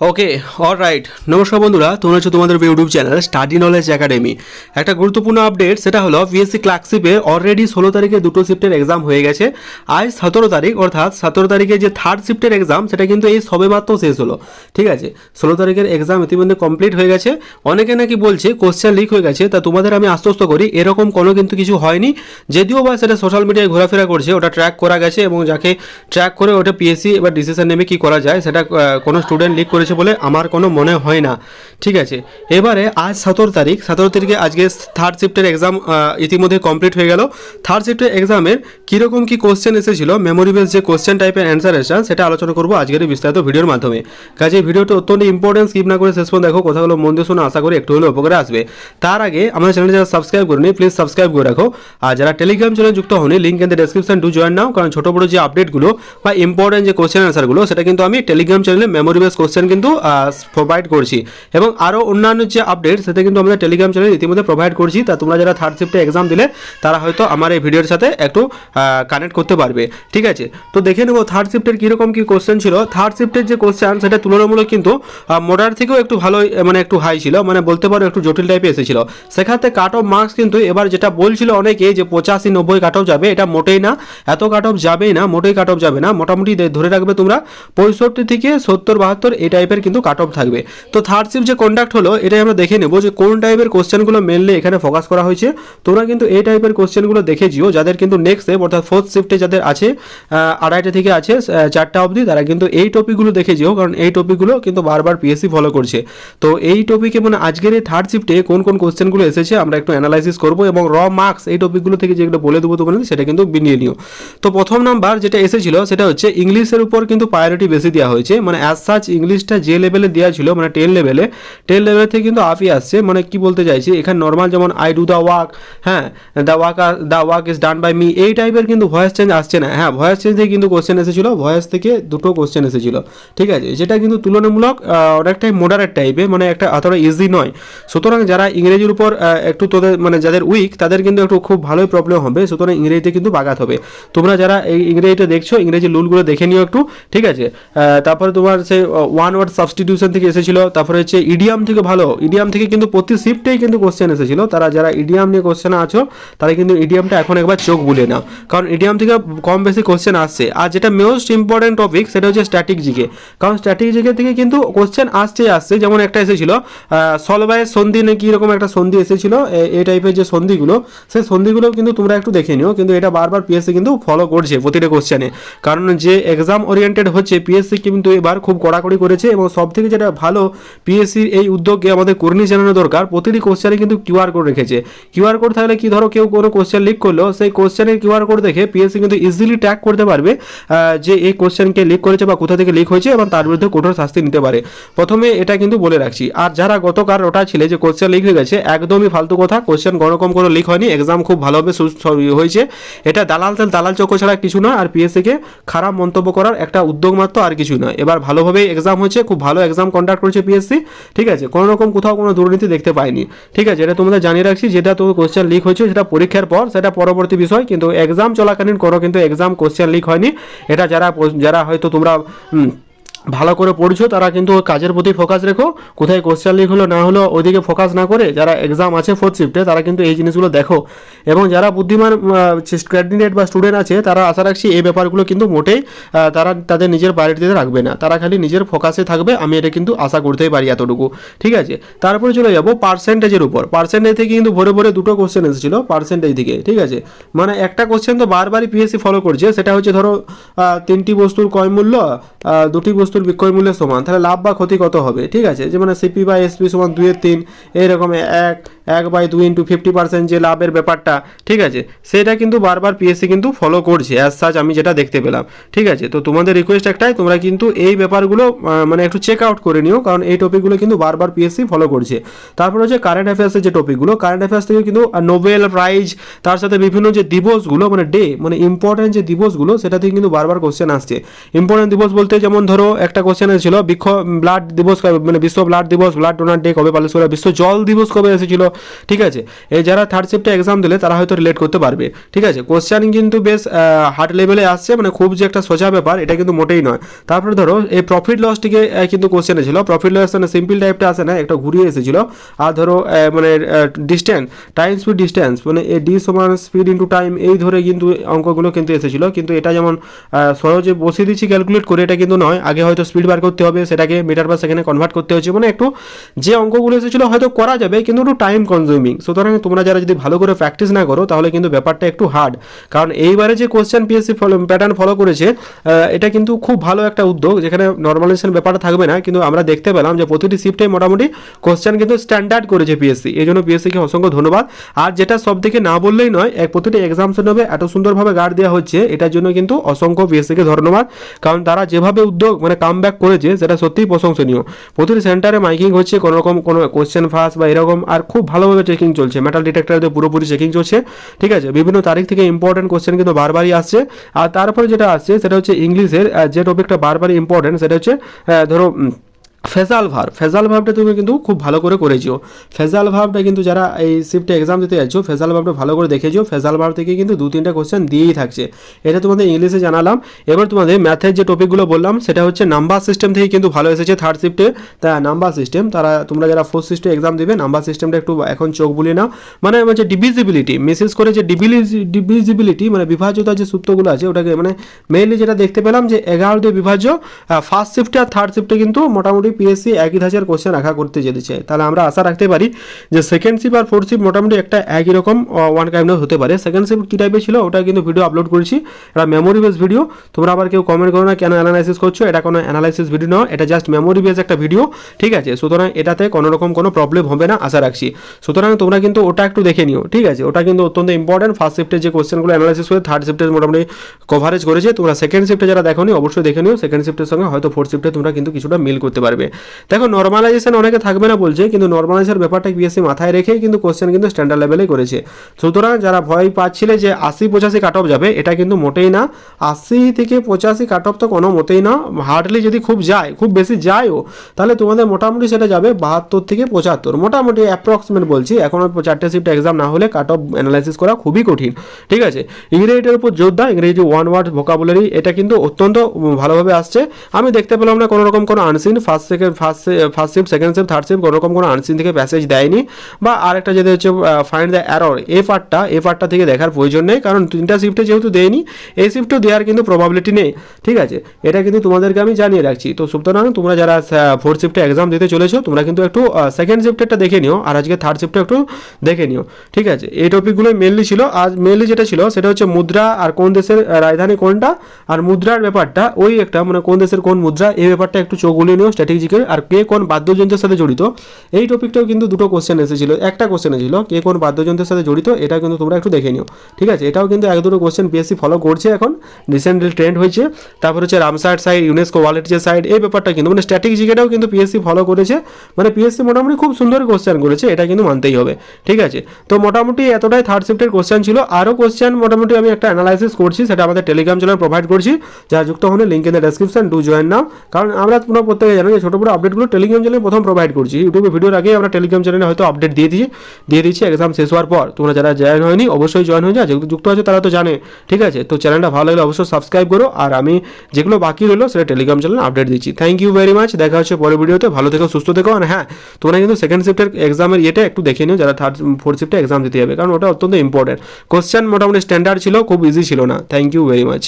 Okay all right নমস্কার বন্ধুরা, তোমরা হচ্ছে তোমাদের YouTube channel study knowledge academy একটা গুরুত্বপূর্ণ আপডেট সেটা হলো বিএসসি ক্লার্কশিপে অলরেডি ষোলো তারিখে দুটো শিফটের এক্সাম হয়ে গেছে। আজ সতেরো তারিখ, অর্থাৎ সতেরো তারিখে যে থার্ড শিফটের এক্সাম সেটা কিন্তু এই সবে মাত্র শেষ হলো। ঠিক আছে? ষোলো তারিখের এক্সাম ইতিমধ্যে কমপ্লিট হয়ে গেছে। অনেকে নাকি বলছে কোশ্চেন লিক হয়ে গেছে, তা তোমাদের আমি আশ্বস্ত করি, এরকম কোনো কিন্তু কিছু হয়নি। যদিও বা সেটা সোশ্যাল মিডিয়ায় ঘোরাফেরা করছে, ওটা ট্র্যাক করা গেছে এবং যাকে ট্র্যাক করে ওটা পিএসসি এবার ডিসিশন নেমে কী করা যায়, সেটা কোনো স্টুডেন্ট লিক করেছে বলে আমার কোনো মনে হয় না। ঠিক আছে? এবারে আজ সতেরো তারিখ, সতেরো তারিখে আজকে থার্ড শিফটের এক্সাম ইতিমধ্যে কমপ্লিট হয়ে গেল। থার্ড শিফটের এক্সামের কীরকম কী কোশ্চেন এসেছিল মেমোরি বেস যে কোশ্চেন টাইপের অ্যান্সার এসেছে, সেটা আলোচনা করব আজকের বিস্তারিত ভিডিওর মাধ্যমে। কাজে ভিডিওটা অত্যন্ত ইম্পর্টেন্ট স্কিপ না করে শেষ পর্যন্ত দেখো, কথাগুলো মন দিয়ে শোনা, আশা করি একটু হলেও উপকারে আসবে। তার আগে আমাদের চ্যানেল যারা সাবস্ক্রাইব করেনি প্লিজ সাবস্ক্রাইব করে রাখো। আর যারা টেলিগ্রাম চ্যানেল যুক্ত হনি link in the description to join now কারণ ছোটো বড়ো যে আপডেটগুলো বা ইম্পর্টেন্ট যে কোশ্চেন অ্যান্সারগুলো সেটা কিন্তু আমি টেলিগ্রাম চ্যানেলে মেমোরি বেস কোশ্চেন কিন্তু প্রোভাইড করছি। এবং আরও অন্যান্য যে আপডেট সেটা কিন্তু আমাদের টেলিগ্রাম চ্যানেল ইতিমধ্যে প্রোভাইড করছি। তা তোমরা যারা থার্ড শিফটে এক্সাম দিলে, তারা হয়তো আমার এই ভিডিওর সাথে একটু কানেক্ট করতে পারবে। ঠিক আছে? তো দেখে নেব থার্ড শিফটের কীরকম কী কোশ্চেন ছিল। থার্ড শিফটের যে কোশ্চেন সেটা তুলনামূলক কিন্তু মোডার থেকেও একটু ভালো মানে একটু হাই ছিল। মানে বলতে পারো একটু জটিল টাইপে এসেছিল। সেক্ষেত্রে কাট অফ মার্কস কিন্তু এবার যেটা বলছিল অনেকে যে পঁচাশি, নব্বই কাট অফ যাবে, এটা মোটেই না। এত কাট অফ যাবেই না, মোটেই কাট অফ যাবে না। মোটামুটি ধরে রাখবে তোমরা পঁয়ষট্টি থেকে সত্তর, বাহাত্তর, এই টাইপের কিন্তু কাট অফ থাকবে। তো থার্ড শিফট যে কন্ডাক্ট হলো, এটাই আমরা দেখে নেব যে কোন টাইপের কোশ্চেনগুলো মেনলি এখানে ফোকাস করা হয়েছে। তোমরা কিন্তু এই টাইপের কোশ্চেনগুলো দেখে জিও যাদের কিন্তু নেক্সট অর্থাৎ ফোর্থ শিফটে যাদের আছে আড়াইটা থেকে আছে চারটা অবধি, তারা কিন্তু এই টপিকগুলো দেখে যেও, কারণ এই টপিকগুলো কিন্তু বারবার পিএসসি ফলো করছে। তো এই টপিকে মানে আজকের এই থার্ড শিফটে কোন কোন কোশ্চেনগুলো এসেছে, আমরা একটু অ্যানালাইসিস করব এবং র মার্কস এই টপিকগুলো থেকে যেগুলো বলে দেবো তোমাদের, সেটা কিন্তু বিনিয়ে নিও। তো প্রথম নাম্বার যেটা এসেছিল, সেটা হচ্ছে ইংলিশের উপর কিন্তু প্রায়োরিটি বেশি দেওয়া হয়েছে। মানে অ্যাজ সাচ ইংলিশটা যে লেভেলে দেওয়া ছিল মানে টেন লেভেলে টেন লেভেল থেকে কিন্তু আপই আসছে মানে কি বলতে চাইছি, এখানে নর্মাল যেমন আই ডু দ্য ওয়াক হ্যাঁ the walk the work is done by me এই টাইপের কিন্তু ভয়েস চেঞ্জ আসছে না। হ্যাঁ ভয়েস চেঞ্জ থেকে কিন্তু কোশ্চেন এসেছিল ভয়েস থেকে দুটো কোশ্চেন এসেছিল, ঠিক আছে? যেটা কিন্তু তুলনামূলক অনেকটাই মোডারেট টাইপের মানে একটা অতটা ইজি নয়। সুতরাং যারা ইংরেজির উপর একটু তোদের মানে যাদের উইক তাদের কিন্তু একটু খুব ভালোই প্রবলেম হবে, সুতরাং ইংরেজিতে কিন্তু বাগাত হবে। তোমরা যারা এই ইংরেজিটা দেখছ, ইংরেজি লুলগুলো দেখে নিও একটু, ঠিক আছে? তারপরে তোমার সে ওয়ান ওয়ার্ড সাবস্টিটিউশন থেকে এসেছিল, তারপরে হচ্ছে ইডিয়াম থেকে ভালো ইডিয়াম থেকে কিন্তু প্রতি শিফটেই কিন্তু কোশ্চেন এসেছিল। তারা যারা ইডিয়াম নিয়ে কোশ্চেন আছো, তারা কিন্তু ইডিয়ামটা এখন একবার চোখ বুলে নাও। কারণ ইডিয়াম থেকে কম বেশি কোশ্চেন আসছে। আর যেটা মোস্ট ইম্পর্টেন্ট টপিক সেটা হচ্ছে স্ট্যাটিক জিকে। কারণ স্ট্যাটিক জিকে থেকে কিন্তু কোশ্চেন আসছে আসছে। যেমন একটা এসেছিল সলবায়ের সন্ধি নাকি এরকম একটা সন্ধি এসেছিল এই টাইপের যে সন্ধিগুলো, সেই সন্ধিগুলো কিন্তু তোমরা একটু দেখে নিও। কিন্তু এটা বারবার পিএসসি কিন্তু ফলো করছে প্রতিটা কোশ্চেনে কারণ যে এক্সাম ওরিয়েন্টেড হচ্ছে পিএসসি কিন্তু এবার খুব কড়াকড়ি করেছে এবং সব থেকে যেটা ভালো পিএসসির এই উদ্যোগে আমাদের কর্মী জানানো দরকার, প্রতিটি কোশ্চেনে কিন্তু কিউআর কোড রেখেছে। কিউআর কোড থাকলে কি ধরো কেউ কোনো কোশ্চেন লিক করল, সেই কোশ্চেনের কিউআর কোড দেখে পিএসসি কিন্তু ইজিলি ট্র্যাক করতে পারবে যে এই কোশ্চেনকে লিক করেছে বা কোথা থেকে লিক হয়েছে এবং তার বিরুদ্ধে কঠোর শাস্তি নিতে পারে। প্রথমে এটা কিন্তু বলে রাখছি। আর যারা গতকাল ওটা ছিল যে কোশ্চেন লিক হয়ে গেছে, একদমই ফালতু কথা কোশ্চেন কোনোরকম কোনো লিক হয়নি এক্সাম খুব ভালোভাবে হয়েছে। এটা দালাল তেল, দালাল চক্র ছাড়া কিছু নয়, আর পিএসসিকে খারাপ মন্তব্য করার একটা উদ্যোগ মাত্র আর কিছু নয়। এবার ভালোভাবে এক্সাম হয়েছে খুব ভালো এক্সাম কন্ডাক্ট করেছে পিএসসি ঠিক আছে? কোনো রকম কোথাও কোনো দুর্নীতি দেখতে পাইনি, ঠিক আছে? এটা তোমাদের জানিয়ে রাখছি, যেটা তো কোশ্চেন লিক হয়েছে, সেটা পরীক্ষার পর, সেটা পরবর্তী বিষয়, কিন্তু এক্সাম চলাকালীন কোনো কিন্তু এক্সাম কোশ্চেন লিক হয়নি। এটা যারা যারা হয়তো তোমরা ভালো করে পড়ছো, তারা কিন্তু কাজের প্রতি ফোকাস রেখো। কোথায় কোশ্চেন লিক হলো, না হলো ওইদিকে ফোকাস না করে যারা এক্সাম আছে ফোর্থ শিফটে তারা কিন্তু এই জিনিসগুলো দেখো। এবং যারা বুদ্ধিমান ক্যান্ডিডেট বা স্টুডেন্ট আছে, তারা আশা রাখছি এই ব্যাপারগুলো কিন্তু মোটেই তারা তাদের নিজের প্রায়োরিটিতে রাখবে না। তারা খালি নিজের ফোকাসে থাকবে, আমি এটা কিন্তু আশা করতেই পারি এতটুকু। ঠিক আছে? তারপরে চলে যাব পার্সেন্টেজের উপর। পার্সেন্টেজ থেকে কিন্তু ভরে ভরে দুটো কোশ্চেন এসেছিল পার্সেন্টেজ থেকে ঠিক আছে? মানে একটা কোশ্চেন তো বারবারই পিএসসি ফলো করছে, সেটা হচ্ছে ধরো তিনটি বস্তুর ক্রয় মূল্য দুটি বস্তুর বিক্রয় মূল্যের সমান। তাহলে লাভ বা ক্ষতি কত হবে? ঠিক আছে? যে মানে সিপি বা এসপি সমান দুইয়ের তিন, এইরকম এক এক বাই দুই ইন্টু ফিফটি পার্সেন্ট যে লাভের ব্যাপারটা, ঠিক আছে? সেটা কিন্তু বারবার পিএসসি কিন্তু ফলো করছে অ্যাজ সাচ আমি যেটা দেখতে পেলাম, ঠিক আছে? তো তোমাদের রিকোয়েস্ট একটাই, তোমরা কিন্তু এই ব্যাপারগুলো মানে একটু চেক আউট করে নিও, কারণ এই টপিকগুলো কিন্তু বারবার পিএসসি ফলো করছে। তারপর হচ্ছে কারেন্ট অ্যাফেয়ার্সের যে টপিকগুলো কারেন্ট অ্যাফেয়ার্স থেকে কিন্তু নোবেল প্রাইজ তার সাথে বিভিন্ন যে দিবসগুলো মানে ডে মানে ইম্পর্টেন্ট যে দিবসগুলো সেটা থেকে কিন্তু বারবার কোশ্চেন আসছে। ইম্পর্টেন্ট দিবস বলতে যেমন ধরো, একটা কোশ্চেন ছিল বিক্ষ ব্লাড দিবস মানে বিশ্ব ব্লাড দিবস ব্লাড ডোনার ডে কবে পালিশ করা বিশ্ব জল দিবস কবে এসেছিল ঠিক আছে? এই যারা থার্ড শিফটে এক্সাম দিলে তারা হয়তো রিলেট করতে পারবে। ঠিক আছে? কোশ্চেন কিন্তু বেশ হার্ড লেভেলে আসছে মানে খুব যে একটা সোজা ব্যাপার, এটা কিন্তু মোটেই নয়। তারপরে ধরো, এই প্রফিট লসটিকে কিন্তু কোশ্চেনে ছিল। প্রফিট লস মানে সিম্পল টাইপটা আসে না, একটা ঘুরিয়ে এসেছিল। আর ধরো মানে ডিস্টেন্স টাইম স্পিড ডিস্টেন্স মানে এ ডি সমান স্পিড ইন্টু টাইম এই ধরে কিন্তু অঙ্কগুলো কিন্তু এসেছিল। কিন্তু এটা যেমন সহজে বসিয়ে দিচ্ছি ক্যালকুলেট করে এটা কিন্তু নয়। আগে হয়তো স্পিড বার করতে হবে, সেটাকে মিটার পার সেখানে কনভার্ট করতে হচ্ছে। মানে একটু যে অঙ্কগুলো এসেছিল হয়তো করা যাবে, কিন্তু একটু টাইম কনজিউমিং সুতরাং তোমরা যারা যদি ভালো করে প্র্যাকটিস না করো, তাহলে কিন্তু ব্যাপারটা একটু হার্ড কারণ এইবারে যে কোশ্চেন পিএসসি প্যাটার্ন ফলো করেছে এটা কিন্তু খুব ভালো একটা উদ্যোগ, যেখানে নর্মালাইজেশন ব্যাপারটা থাকবে না, কিন্তু আমরা দেখতে পেলাম যে প্রতিটি শিফটে মোটামুটি কোশ্চেন কিন্তু স্ট্যান্ডার্ড করেছে পিএসসি এই জন্য পিএসসিকে অসংখ্য ধন্যবাদ। আর যেটা সব থেকে না বললেই নয়, এক প্রতিটি এক্সাম সেন্টারে এত সুন্দরভাবে গার্ড দেওয়া হচ্ছে, এটার জন্য কিন্তু অসংখ্য পিএসসিকে ধন্যবাদ। কারণ তারা যেভাবে উদ্যোগ মানে কাম ব্যাক করেছে, সেটা সত্যিই প্রশংসনীয়। প্রতিটি সেন্টারে মাইকিং হচ্ছে কোনো রকম কোনো কোশ্চেন ফাঁস বা এরকম, আর খুব ভালোভাবে চেকিং চলছে। মেটাল ডিটেক্টরে পুরোপুরি চেকিং চলছে। ঠিক আছে? বিভিন্ন তারিখ থেকে ইম্পর্টেন্ট কোশ্চেন কিন্তু বারবারই আসছে। আর তারপরে যেটা আসছে, সেটা হচ্ছে ইংলিশের যে টপিকটা বারবারই ইম্পর্টেন্ট সেটা হচ্ছে ধরো ফেজাল ভার ফেজাল ভাবটা তুমি কিন্তু খুব ভালো করে করেছ ফেজাল ভাবটা কিন্তু যারা এই শিফটে এক্সাম দিতে যাচ্ছ, ফেজাল ভাবটা ভালো করে দেখেছ ফেজাল ভাব থেকে কিন্তু দু, তিনটা কোশ্চেন দিয়েই থাকছে। এটা তোমাদের ইংলিশে জানালাম। এবার তোমাদের ম্যাথের যে টপিকগুলো বললাম, সেটা হচ্ছে নাম্বার সিস্টেম থেকে কিন্তু ভালো এসেছে থার্ড শিফটে তা নাম্বার সিস্টেম তারা, তোমরা যারা ফোর্থ শিফটে এক্সাম দিবে নাম্বার সিস্টেমটা একটু এখন চোখ বুলিয়ে নাও। মানে হচ্ছে ডিভিজিবিলিটি মেসেজ করে যে ডিভিজিবিলিটি মানে বিভাজ্যতার যে সূত্রগুলো আছে, ওটাকে মানে মেইনলি যেটা দেখতে পেলাম যে এগারো দিয়ে বিভাজ্য ফার্স্ট শিফটে আর থার্ড শিফটে কিন্তু মোটামুটি পিএসসি একই ধাঁচের কোশ্চেন রাখা করতে যেতে চায়। তাহলে আমরা আশা রাখতে পারি যে সেকেন্ড শিফট আর ফোর্থ শিফট মোটামুটি একটা একই রকম ওয়ান কাইন্ড হতে পারে। সেকেন্ড শিফট কী টাইপের ছিল ওটা কিন্তু ভিডিও আপলোড করেছি। এটা মেমোরি বেস ভিডিও তোমরা আবার কেউ কমেন্ট করো না কেন অ্যানালাইসিস করছ, এটা কোনো অ্যানালাইসিস ভিডিও নয়, এটা জাস্ট মেমোরি বেস একটা ভিডিও ঠিক আছে? সুতরাং এটাতে কোনো রকম কোনো প্রবলেম হবে না, আশা রাখছি। সুতরাং তোমরা কিন্তু ওটা একটু দেখে নিও, ঠিক আছে? ওটা কিন্তু অত্যন্ত ইম্পর্টেন্ট ফার্স্ট শিফটের যে কোশ্চেনগুলো অ্যানালাইসিস করে থার্ড শিফটের মোটামুটি কভারেজ করেছে। তোমরা সেকেন্ড শিফটে যারা দেখো অবশ্যই দেখে নিও। সেকেন্ড শিফটের সঙ্গে হয়তো ফোর্থ শিফটে তোমরা কিন্তু কিছুটা মিল করতে পারবে। দেখো নর্মালাইজেশন অনেকে থাকবে না বলছে, কিন্তু নর্মালাইজের ব্যাপারটা বিএসসি মাথায় রেখেই কিন্তু কোশ্চেন কিন্তু স্ট্যান্ডার্ড লেভেলে করেছে। সুতরাং যারা ভয় পাচ্ছিলে যে আশি পঁচাশি কাট অফ যাবে, এটা কিন্তু মোটেই না। আশি থেকে পঁচাশি কাট অফ তো কোনো মতেই না। হার্ডলি যদি খুব যায়, খুব বেশি যায়ও, তাহলে তোমাদের মোটামুটি সেটা যাবে বাহাত্তর থেকে পঁচাত্তর। মোটামুটি অ্যাপ্রক্সিমেট বলছি, এখন চারটে শিফট এক্সাম না হলে কাট অফ অ্যানালাইসিস করা খুবই কঠিন। ঠিক আছে? ইংরেজিটার উপর যোদ্ধা ইংরেজি ওয়ান ওয়ার্ড ভোকাবুলারি এটা কিন্তু অত্যন্ত ভালোভাবে আসছে। আমি দেখতে পেলাম না কোনো রকম কোনো unseen first second first first shift second shift third shift কোনো রকম কোনো আনসিন থেকে প্যাসেজ দেয়নি। বা আরেকটা যেটা হচ্ছে ফাইন্ড দ্য অ্যারর এ পার্টটা এ পার্টটা থেকে দেখার প্রয়োজন নেই, কারণ তিনটা শিফটে যেহেতু দেয়নি, এই শিফটও দেওয়ার কিন্তু প্রবাবিলিটি নেই, ঠিক আছে? এটা কিন্তু তোমাদেরকে আমি জানিয়ে রাখছি। তো সুতরাং তোমরা যারা ফোর্থ শিফটে এক্সাম দিতে চলেছো, তোমরা কিন্তু একটু সেকেন্ড শিফটেরটা দেখে নিও, আর আজকে থার্ড শিফটে একটু দেখে নিও, ঠিক আছে? এই টপিকগুলো মেনলি ছিল। আজ মেনলি যেটা ছিল, সেটা হচ্ছে মুদ্রা আর কোন দেশের রাজধানী কোনটা, আর মুদ্রার ব্যাপারটা, ওই একটা মানে কোন দেশের কোন মুদ্রা, এই ব্যাপারটা একটু চোখ গুলিয়ে নিও স্ট্র্যাটেজিকের আর কে কোন বাদ্যযন্ত্রের সাথে জড়িত, এই টপিকটাও কিন্তু দুটো কোশ্চেন এসেছিল। একটা কোশ্চেন ছিল, কে কোন বাদ্যযন্ত্রের সাথে জড়িত এটা কিন্তু তোমরা একটু দেখে নিও। ঠিক আছে? এটাও কিন্তু এক দুটো কোশ্চেন পিএসসি ফলো করছে এখন রিসেন্টলি ট্রেন্ড হয়েছে, তারপর হচ্ছে রামসার সাইড ইউনেস্কো ওয়ালেট যে সাইড এই ব্যাপারটা কিন্তু মানে স্ট্যাটিক জিকেটাও কিন্তু পিএসসি ফলো করেছে। মানে পিএসসি মোটামুটি খুব সুন্দর কোশ্চেন করেছে, এটা কিন্তু মানতেই হবে। ঠিক আছে? তো মোটামুটি এতটাই থার্ড শিফটের কোশ্চেন ছিল। আরও কোশ্চেন মোটামুটি আমি একটা অ্যানালাইসিস করছি, সেটা আমাদের টেলিগ্রাম চ্যানেল প্রোভাইড করছি। যারা যুক্ত হলে link in the description to join now কারণ আমরা তোমরা প্রত্যেকে জানো যে ছোটো বড় আপডেটগুলো টেলিগ্রাম চ্যানেলে প্রথম প্রোভাইড করছি। ইউটিউবে ভিডিওর আগেই আমরা টেলিগ্রাম চ্যানেলে হয়তো আপডেট দিয়ে দিই দিয়ে দিচ্ছি এক্সাম শেষ হওয়ার পর। তোমরা যারা জয়েন হয়নি, অবশ্যই জয়েন হয়ে যায় যেহেতু যুক্ত আছে তারা তো জানে। ঠিক আছে? তো চ্যানেলটা ভালো লাগলে অবশ্যই সাবস্ক্রাইব করো। আর আমি যেগুলো বাকি রইল, সেটা টেলিগ্রাম চ্যানেলে আপডেট দিচ্ছি। থ্যাংক ইউ ভেরি মাচ দেখা হচ্ছে পরের ভিডিওতে ভালো থেকো, সুস্থ থেকো। আর হ্যাঁ তোমরা কিন্তু সেকেন্ড শিফটের এক্সামের ইয়েটা একটু দেখে নিও। যারা থার্ড ফোর্থ শিফটে এক্সাম দিতে যাবে। কারণ ওটা অত্যন্ত ইম্পর্টেন্ট কোশ্চেন মোটামুটি স্ট্যান্ডার্ড ছিল, খুব ইজি ছিল না। Thank you very much